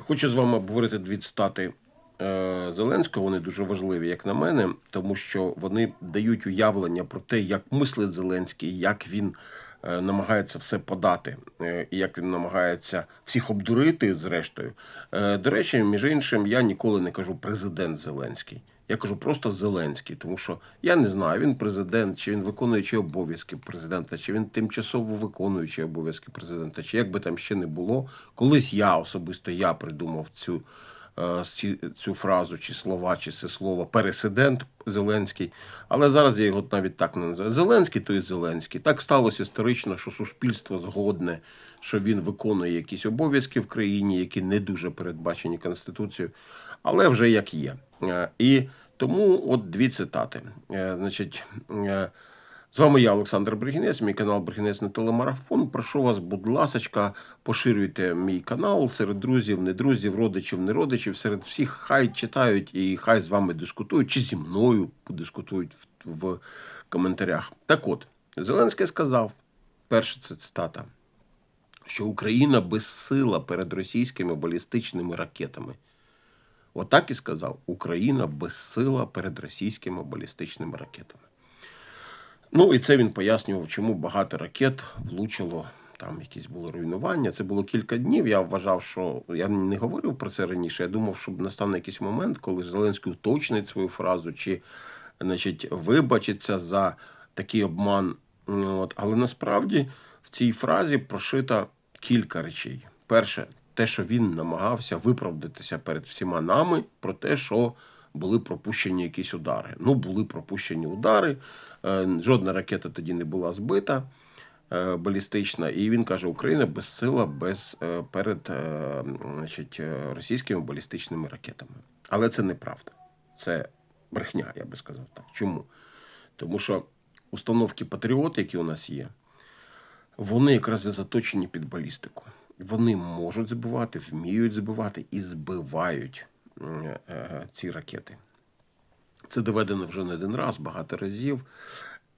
Хочу з вами обговорити дві цитати е, Зеленського. Вони дуже важливі, як на мене, тому що вони дають уявлення про те, як мислить Зеленський, як він намагається все подати, е, і як він намагається всіх обдурити, зрештою. Е, До речі, між іншим, я ніколи не кажу президент Зеленський. Я кажу просто Зеленський, тому що я не знаю, він президент, чи він виконуючий обов'язки президента, чи він тимчасово виконуючий обов'язки президента, чи як би там ще не було. Колись я особисто я придумав цю, е, цю фразу, чи слова, чи це слово пересидент Зеленський. Але зараз я його навіть так не називаю. Зеленський то і Зеленський. Так сталося історично, що суспільство згодне, що він виконує якісь обов'язки в країні, які не дуже передбачені Конституцією, але вже як є. Е, І тому от дві цитати. Е, Значить, е, з вами я, Олександр Бригінець, мій канал Бригінець на телемарафон. Прошу вас, будь ласочка, поширюйте мій канал серед друзів, не друзів, родичів, не родичів, серед всіх хай читають і хай з вами дискутують, чи зі мною подискутують в, в коментарях. Так от, Зеленський сказав, перша це цитата, що Україна безсила перед російськими балістичними ракетами. Отак і сказав: Україна безсила перед російськими балістичними ракетами. Ну і це він пояснював, чому багато ракет влучило. Там якісь було руйнування. Це було кілька днів. Я вважав, що я не говорив про це раніше. Я думав, що настане якийсь момент, коли Зеленський уточнить свою фразу, чи значить, вибачиться за такий обман. От. Але насправді в цій фразі прошита кілька речей. Перше, те, що він намагався виправдатися перед всіма нами про те, що були пропущені якісь удари. Ну, були пропущені удари. Е, Жодна ракета тоді не була збита е, балістична. І він каже: Україна безсила без, е, перед значить, російськими балістичними ракетами. Але це неправда. Це брехня, я би сказав так. Чому? Тому що установки Патріот, які у нас є, вони якраз і заточені під балістику. Вони можуть збивати, вміють збивати і збивають ці ракети. Це доведено вже не один раз, багато разів.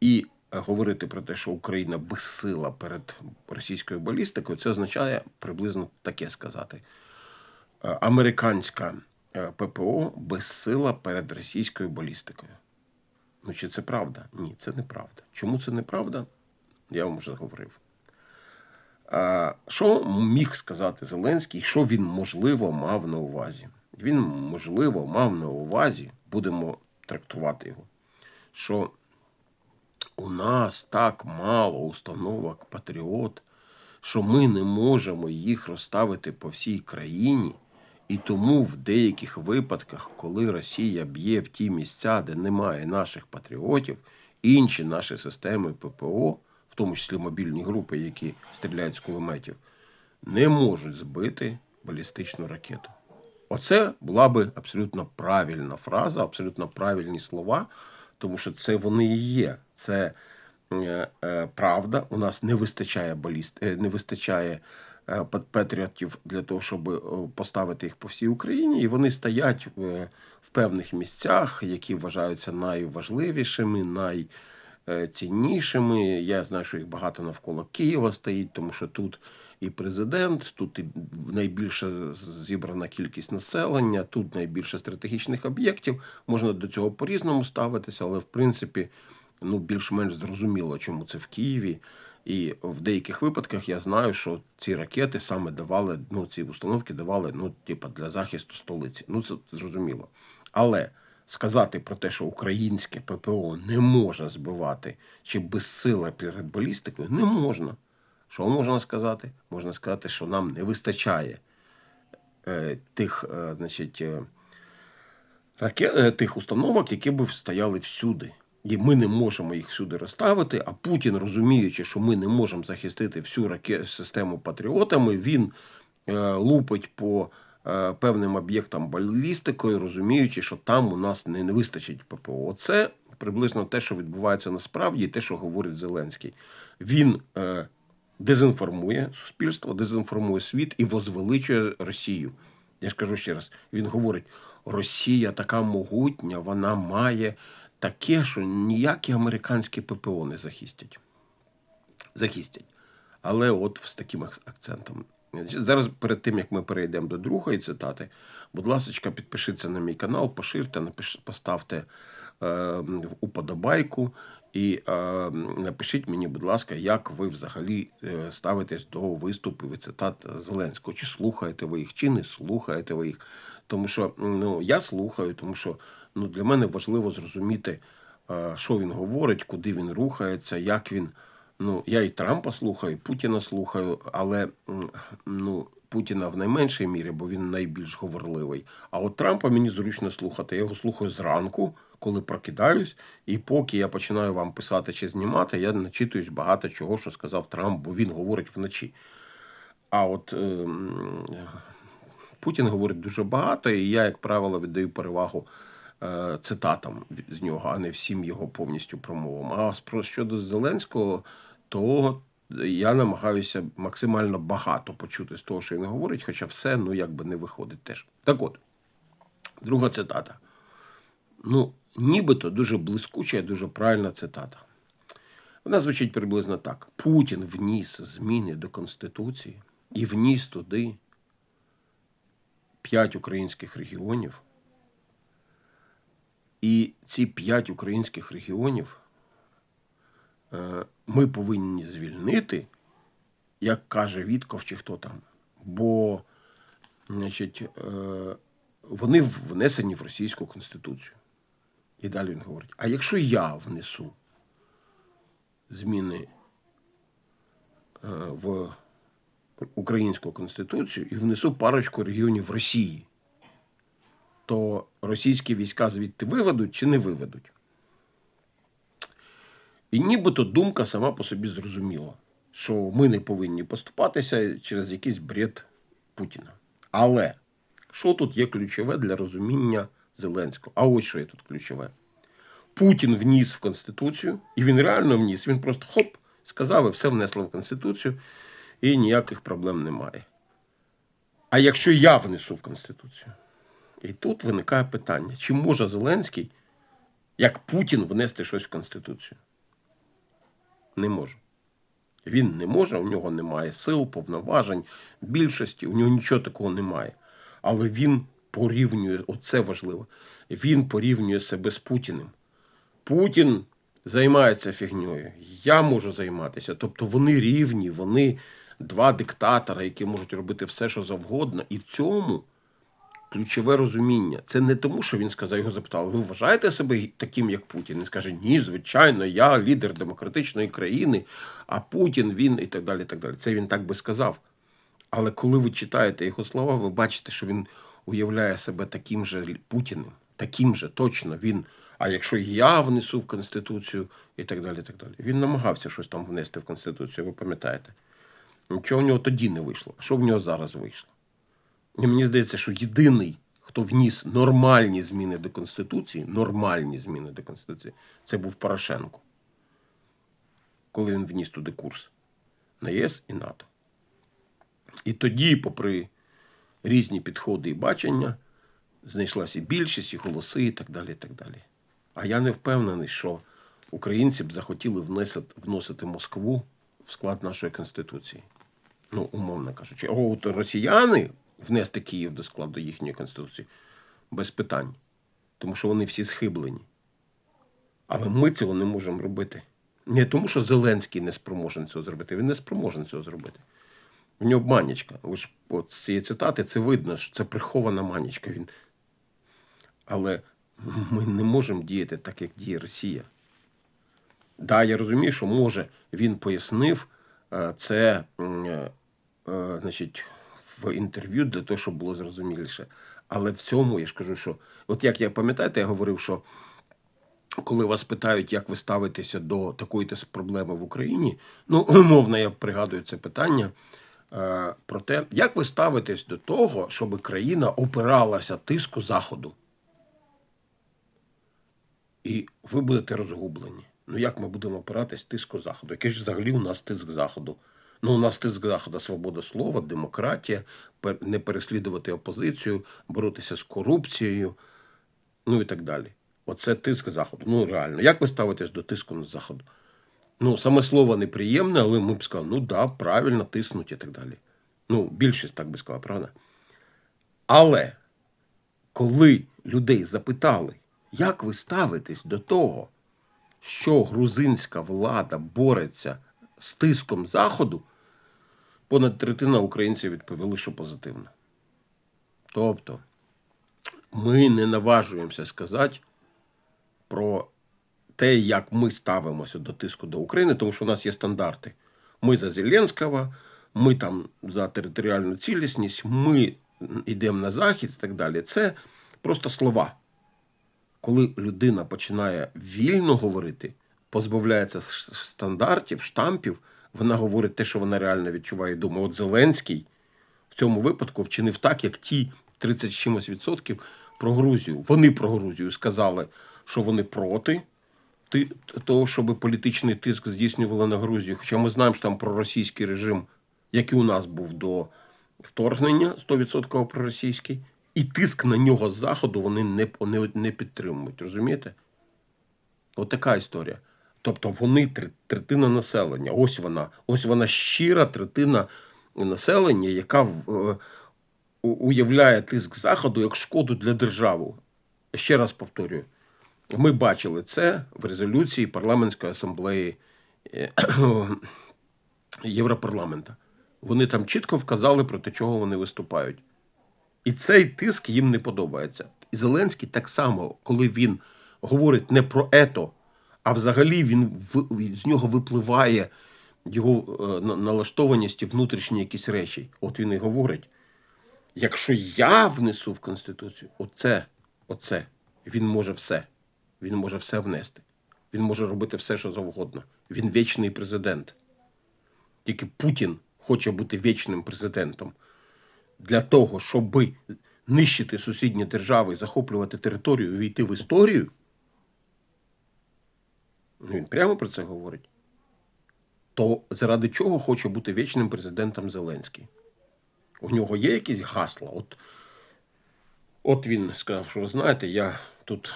І е, говорити про те, що Україна безсила перед російською балістикою, це означає приблизно таке сказати. Е, Американська е, ППО безсила перед російською балістикою. Ну, чи це правда? Ні, це неправда. Чому це неправда? Я вам вже говорив. Що міг сказати Зеленський, що він можливо мав на увазі? Він, можливо, мав на увазі, будемо трактувати його, що у нас так мало установок Патріот, що ми не можемо їх розставити по всій країні. І тому в деяких випадках, коли Росія б'є в ті місця, де немає наших патріотів, інші наші системи ППО, в тому числі мобільні групи, які стріляють з кулеметів, не можуть збити балістичну ракету. Оце була би абсолютно правильна фраза, абсолютно правильні слова, тому що це вони і є. Це е, е, правда. У нас не вистачає баліст, е, не вистачає патріотів для того, щоб поставити їх по всій Україні, і вони стоять в певних місцях, які вважаються найважливішими, найціннішими. Я знаю, що їх багато навколо Києва стоїть, тому що тут і президент, тут і найбільша зібрана кількість населення, тут найбільше стратегічних об'єктів. Можна до цього по-різному ставитися, але в принципі ну, більш-менш зрозуміло, чому це в Києві. І в деяких випадках я знаю, що ці ракети саме давали, ну, ці установки давали ну, типа, для захисту столиці. Ну, це зрозуміло. Але сказати про те, що українське ППО не може збивати чи безсила перед балістикою, не можна. Що можна сказати? Можна сказати, що нам не вистачає е, тих, е, значить, е, ракет, е, тих установок, які б стояли всюди. І ми не можемо їх всюди розставити. А Путін, розуміючи, що ми не можемо захистити всю раке- систему патріотами, він е, лупить по е, певним об'єктам балістикою, розуміючи, що там у нас не, не вистачить ППО. Оце приблизно те, що відбувається насправді, і те, що говорить Зеленський. Він е, дезінформує суспільство, дезінформує світ і возвеличує Росію. Я ж кажу ще раз: він говорить: Росія така могутня, вона має таке, що ніякі американські ППО не захистять. Захистять. Але от з таким акцентом. Зараз перед тим, як ми перейдемо до другої цитати, будь ласка, підпишіться на мій канал, поширте, напиш, поставте е, уподобайку і е, напишіть мені, будь ласка, як ви взагалі е, ставитесь до виступів і цитат Зеленського. Чи слухаєте ви їх, чи не слухаєте ви їх. Тому що ну, я слухаю, тому що ну, для мене важливо зрозуміти, е, що він говорить, куди він рухається, як він. Ну, я і Трампа слухаю, і Путіна слухаю, але ну, Путіна в найменшій мірі, бо він найбільш говорливий. А от Трампа мені зручно слухати. Я його слухаю зранку, коли прокидаюсь, і поки я починаю вам писати чи знімати, я начитуюсь багато чого, що сказав Трамп, бо він говорить вночі. А от е, Путін говорить дуже багато, і я, як правило, віддаю перевагу е, цитатам з нього, а не всім його повністю промовам. А щодо Зеленського, то я намагаюся максимально багато почути з того, що він говорить, хоча все ну якби не виходить теж. Так от, друга цитата. Ну, нібито дуже блискуча і дуже правильна цитата. Вона звучить приблизно так: Путін вніс зміни до Конституції і вніс туди п'ять українських регіонів. І ці п'ять українських регіонів е, ми повинні звільнити, як каже Вітков чи хто там. Бо значить, е, вони внесені в Російську Конституцію. І далі він говорить: а якщо я внесу зміни е, в українську конституцію і внесу парочку регіонів Росії, то російські війська звідти виведуть чи не виведуть? І нібито думка сама по собі зрозуміла, що ми не повинні поступатися через якийсь бред Путіна. Але що тут є ключове для розуміння Зеленського? А ось що є тут ключове. Путін вніс в Конституцію, і він реально вніс. Він просто хоп, сказав і все внесло в Конституцію, і ніяких проблем немає. А якщо я внесу в Конституцію? І тут виникає питання: чи може Зеленський, як Путін, внести щось в Конституцію? Не може. Він не може, у нього немає сил, повноважень, більшості, у нього нічого такого немає. Але він порівнює, оце важливо, він порівнює себе з Путіним. Путін займається фігньою, я можу займатися. Тобто вони рівні, вони два диктатора, які можуть робити все, що завгодно. І в цьому ключове розуміння. Це не тому, що він сказав, його запитали, ви вважаєте себе таким, як Путін? Він скаже, ні, звичайно, я лідер демократичної країни, а Путін він і так далі. і так далі. Це він так би сказав. Але коли ви читаєте його слова, ви бачите, що він уявляє себе таким же Путіним, таким же точно він. А якщо я внесу в Конституцію і так далі. і так далі. Він намагався щось там внести в Конституцію, ви пам'ятаєте? Нічого в нього тоді не вийшло. А що в нього зараз вийшло? І мені здається, що єдиний, хто вніс нормальні зміни до Конституції, нормальні зміни до Конституції, це був Порошенко. Коли він вніс туди курс на ЄС і НАТО. І тоді, попри різні підходи і бачення, знайшлася і більшість, і голоси, і так далі. і так далі. А я не впевнений, що українці б захотіли внесити, вносити Москву в склад нашої Конституції. Ну, умовно кажучи. А от росіяни внести Київ до складу їхньої Конституції без питань. Тому що вони всі схиблені. Але ми цього не можемо робити. Не тому, що Зеленський не спроможен цього зробити, він не спроможен цього зробити. У нього манічка. Ви от з цієї цитати це видно, що це прихована манічка. Він... Але ми не можемо діяти так, як діє Росія. Да, я розумію, що може він пояснив е, це е, е, значить, в інтерв'ю для того, щоб було зрозуміліше. Але в цьому я ж кажу, що от як я пам'ятаєте, я говорив, що коли вас питають, як ви ставитеся до такої то проблеми в Україні, ну, умовно, я пригадую це питання е, про те, як ви ставитесь до того, щоб країна опиралася тиску Заходу. І ви будете розгублені. Ну як ми будемо опиратись тиску Заходу? Який ж взагалі у нас тиск Заходу? Ну, у нас тиск Заходу, свобода слова, демократія, не переслідувати опозицію, боротися з корупцією, ну і так далі. Оце тиск Заходу. Ну, реально. Як ви ставитесь до тиску на Заходу? Ну, саме слово неприємне, але ми б сказали, ну да, правильно, тиснуть і так далі. Ну, більшість так би сказала, правда? Але коли людей запитали, як ви ставитесь до того, що грузинська влада бореться з тиском Заходу, понад третина українців відповіли, що позитивно. Тобто, ми не наважуємося сказати про те, як ми ставимося до тиску до України, тому що у нас є стандарти. Ми за Зеленського, ми там за територіальну цілісність, ми йдемо на захід і так далі. Це просто слова. Коли людина починає вільно говорити, позбавляється стандартів, штампів, вона говорить те, що вона реально відчуває думає. От Зеленський в цьому випадку вчинив так, як ті 30 з чимось відсотків про Грузію. Вони про Грузію сказали, що вони проти того, щоб політичний тиск здійснювали на Грузію. Хоча ми знаємо, що там проросійський режим, який у нас був до вторгнення, 100% проросійський, і тиск на нього з заходу вони не, не, не підтримують. Розумієте? От така історія. Тобто вони третина населення. Ось вона, ось вона щира третина населення, яка е, уявляє тиск заходу як шкоду для держави. Ще раз повторюю, ми бачили це в резолюції парламентської асамблеї е, Європарламента. Вони там чітко вказали, проти чого вони виступають. І цей тиск їм не подобається. І Зеленський так само, коли він говорить не про ето, а взагалі він з нього випливає його е, налаштованість і внутрішні якісь речі. От він і говорить: якщо я внесу в Конституцію, оце, оце, він може все. Він може все внести. Він може робити все, що завгодно. Він вічний президент. Тільки Путін хоче бути вічним президентом для того, щоб нищити сусідні держави, захоплювати територію, війти в історію. Ну, Він прямо про це говорить. То заради чого хоче бути вічним президентом Зеленський? У нього є якісь гасла. От, от він сказав, що ви знаєте, я тут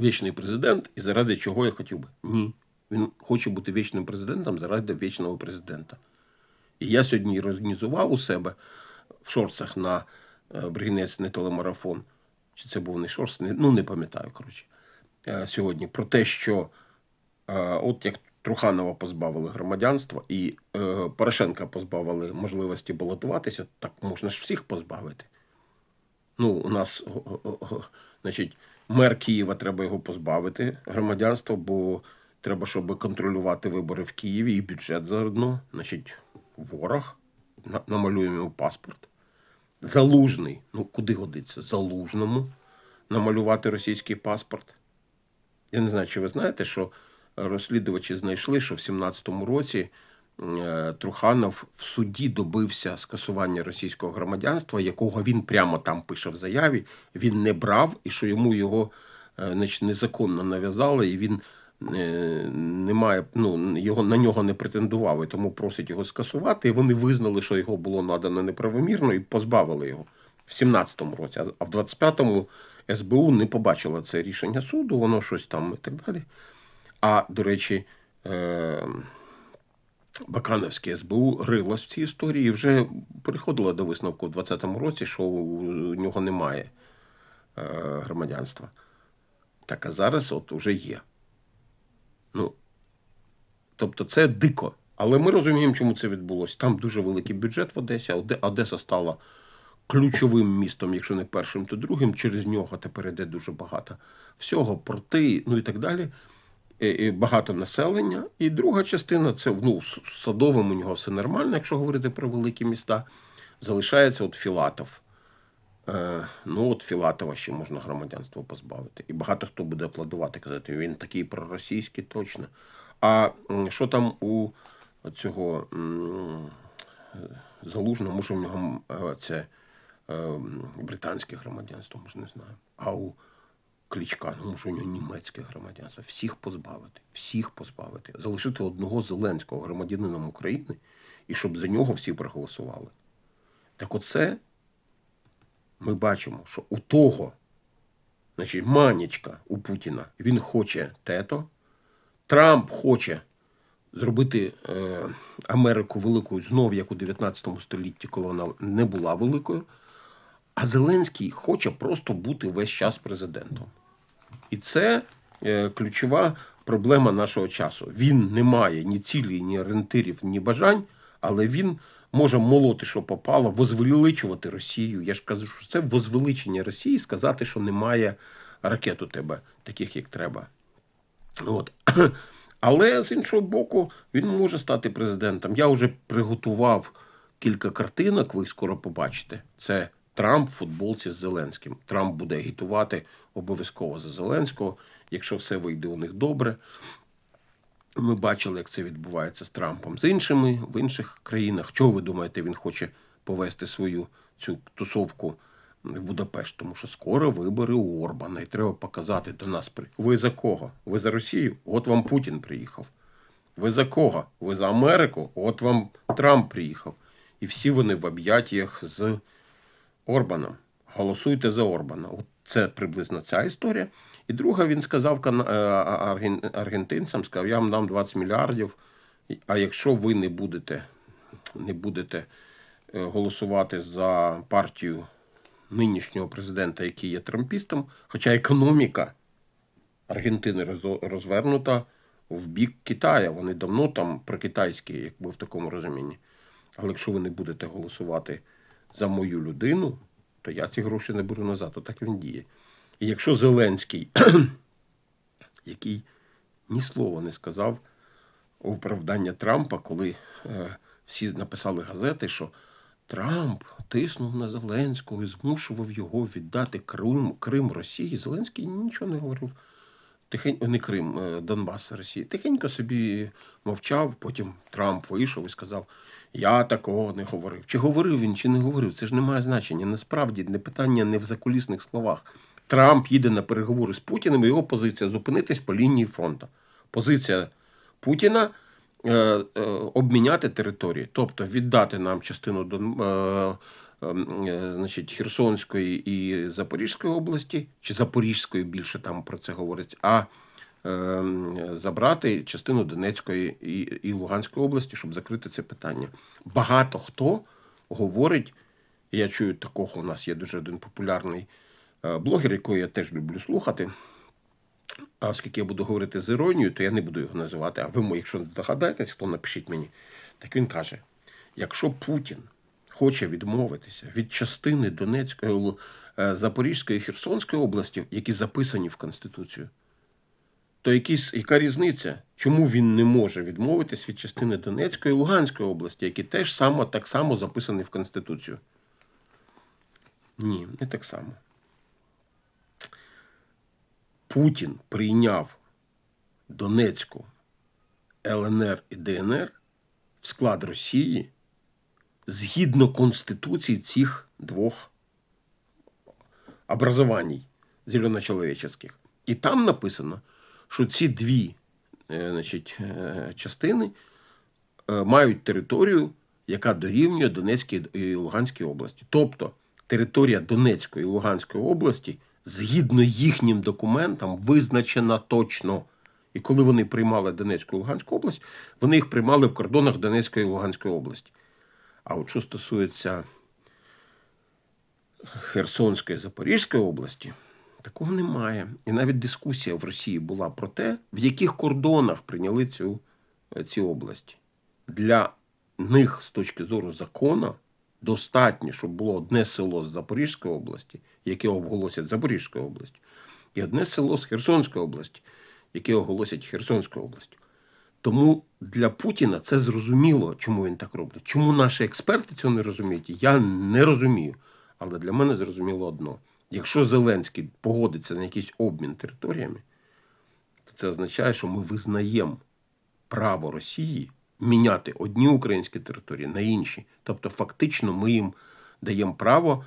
вічний президент, і заради чого я хотів би? Ні. Він хоче бути вічним президентом заради вічного президента. І я сьогодні організував у себе в шорцах на е, Бригінець не телемарафон. Чи це був не шорс, ну не пам'ятаю, коротше, сьогодні про те, що е, от як Труханова позбавили громадянства і е, Порошенка позбавили можливості балотуватися, так можна ж всіх позбавити. Ну, у нас, значить, мер Києва треба його позбавити громадянства, бо треба, щоб контролювати вибори в Києві і бюджет заодно. Значить, ворог, намалюємо йому паспорт. Залужний, ну куди годиться? Залужному намалювати російський паспорт. Я не знаю, чи ви знаєте, що розслідувачі знайшли, що в 17-му році е, Труханов в суді добився скасування російського громадянства, якого він прямо там пише в заяві. Він не брав, і що йому його е, значить, незаконно нав'язали, і він е, не має, ну, його, на нього не претендував, і тому просить його скасувати. І вони визнали, що його було надано неправомірно, і позбавили його в 17-му році. А в 25-му СБУ не побачила це рішення суду, воно щось там і так далі. А, до речі, е, Бакановське СБУ рилось в цій історії і вже переходило до висновку в 20-му році, що у нього немає е, громадянства. Так а зараз от уже є. Ну, тобто це дико. Але ми розуміємо, чому це відбулося. Там дуже великий бюджет в Одесі, Одеса стала ключовим містом, якщо не першим, то другим. Через нього тепер йде дуже багато всього, порти, ну і так далі. І- і Багато населення. І друга частина це ну, садовим у нього все нормально, якщо говорити про великі міста. Залишається от Філатов. Е, ну, от Філатова ще можна громадянство позбавити. І багато хто буде аплодувати, казати, він такий проросійський точно. А що там у цього залужного, може, в нього е, це е, британське громадянство, може, не знаю. А у Кличка, ну може у нього німецьке громадянство. Всіх позбавити, всіх позбавити. Залишити одного зеленського громадянином України і щоб за нього всі проголосували. Так оце ми бачимо, що у того, значить, манічка у Путіна, він хоче тето, Трамп хоче зробити е, Америку великою знов, як у 19 столітті, коли вона не була великою. А Зеленський хоче просто бути весь час президентом. І це е, ключова проблема нашого часу. Він не має ні цілей, ні орієнтирів, ні бажань, але він може молоти, що попало, возвеличувати Росію. Я ж кажу, що це возвеличення Росії, сказати, що немає ракет у тебе, таких як треба. От. Але з іншого боку, він може стати президентом. Я вже приготував кілька картинок, ви скоро побачите. Це Трамп в футболці з Зеленським. Трамп буде агітувати обов'язково за Зеленського, якщо все вийде у них добре. Ми бачили, як це відбувається з Трампом з іншими в інших країнах. Чого ви думаєте, він хоче повести свою цю тусовку в Будапешт? Тому що скоро вибори у Орбана, і треба показати до нас. Ви за кого? Ви за Росію? От вам Путін приїхав. Ви за кого? Ви за Америку? От вам Трамп приїхав. І всі вони в об'яттях з Орбаном. Голосуйте за Орбана. Це приблизно ця історія. І друга, він сказав е, арген- аргентинцям, сказав, я вам дам 20 мільярдів. А якщо ви не будете, не будете е, голосувати за партію нинішнього президента, який є трампістом, хоча економіка Аргентини розвернута в бік Китая. Вони давно там прокитайські, якби в такому розумінні. Але якщо ви не будете голосувати за мою людину, то я ці гроші не беру назад. Отак він діє. І якщо Зеленський, який ні слова не сказав у виправдання Трампа, коли е, всі написали газети, що Трамп тиснув на Зеленського і змушував його віддати Крим, Крим Росії. Зеленський нічого не говорив. Тихенько, не Крим, е, Донбас Росії. Тихенько собі мовчав, потім Трамп вийшов і сказав: Я такого не говорив. Чи говорив він, чи не говорив, це ж не має значення. Насправді не питання не в закулісних словах. Трамп їде на переговори з Путіним, і його позиція зупинитись по лінії фронту. Позиція Путіна е, е, обміняти території, тобто віддати нам частину Дон, е, значить, Херсонської і Запорізької області, чи Запорізької більше там про це говорить, а е, забрати частину Донецької і, Луганської області, щоб закрити це питання. Багато хто говорить, я чую такого, у нас є дуже один популярний е, блогер, якого я теж люблю слухати. А оскільки я буду говорити з іронією, то я не буду його називати. А ви, якщо здогадаєтесь, то напишіть мені. Так він каже: якщо Путін хоче відмовитися від частини Донецької, е, Запорізької і Херсонської області, які записані в Конституцію, то якісь, яка різниця? Чому він не може відмовитись від частини Донецької і Луганської області, які теж само, так само записані в Конституцію? Ні, не так само. Путін прийняв Донецьку, ЛНР і ДНР в склад Росії згідно Конституції цих двох образованій зеленочеловеческих. І там написано, що ці дві е, значить, е, частини е, мають територію, яка дорівнює Донецькій і Луганській області. Тобто територія Донецької і Луганської області, згідно їхнім документам, визначена точно. І коли вони приймали Донецьку і Луганську область, вони їх приймали в кордонах Донецької і Луганської області. А от що стосується Херсонської Запорізької області, такого немає. І навіть дискусія в Росії була про те, в яких кордонах прийняли цю, ці області. Для них з точки зору закону достатньо, щоб було одне село з Запорізької області, яке оголосять Запорізькою областю, і одне село з Херсонської області, яке оголосять Херсонською областю. Тому для Путіна це зрозуміло, чому він так робить. Чому наші експерти цього не розуміють, я не розумію. Але для мене зрозуміло одно: якщо Зеленський погодиться на якийсь обмін територіями, то це означає, що ми визнаємо право Росії міняти одні українські території на інші. Тобто, фактично, ми їм даємо право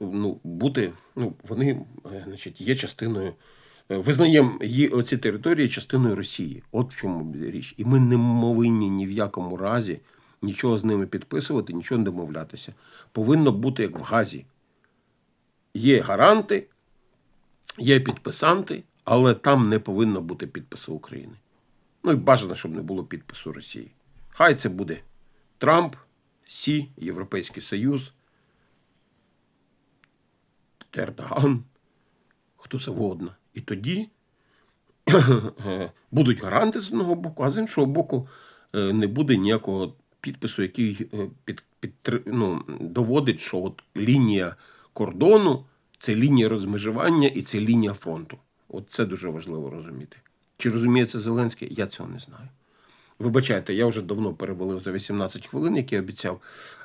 ну, бути, ну, вони е, значить, є частиною. Е, Визнаємо її оці території частиною Росії. От в чому річ. І ми не повинні ні в якому разі нічого з ними підписувати, нічого не домовлятися. Повинно бути як в Газі. Є гаранти, є підписанти, але там не повинно бути підпису України. Ну і бажано, щоб не було підпису Росії. Хай це буде Трамп, Сі, Європейський Союз, Ердоган, хто завгодно. І тоді будуть гаранти з одного боку, а з іншого боку, е, не буде ніякого підпису, який е, під, під, ну, доводить, що от лінія кордону це лінія розмежування і це лінія фронту. От це дуже важливо розуміти. Чи розуміє це Зеленський? Я цього не знаю. Вибачайте, я вже давно перевалив за 18 хвилин, як я обіцяв,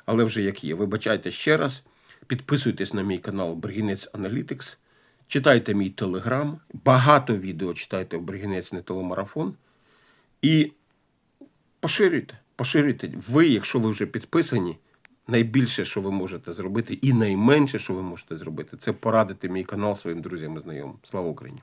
але вже як є. Вибачайте ще раз. Підписуйтесь на мій канал Бригінець Аналітикс. Читайте мій телеграм. Багато відео читайте в Бригінець не телемарафон. І поширюйте. Поширюйте. Ви, якщо ви вже підписані, найбільше, що ви можете зробити, і найменше, що ви можете зробити, це порадити мій канал своїм друзям і знайомим. Слава Україні!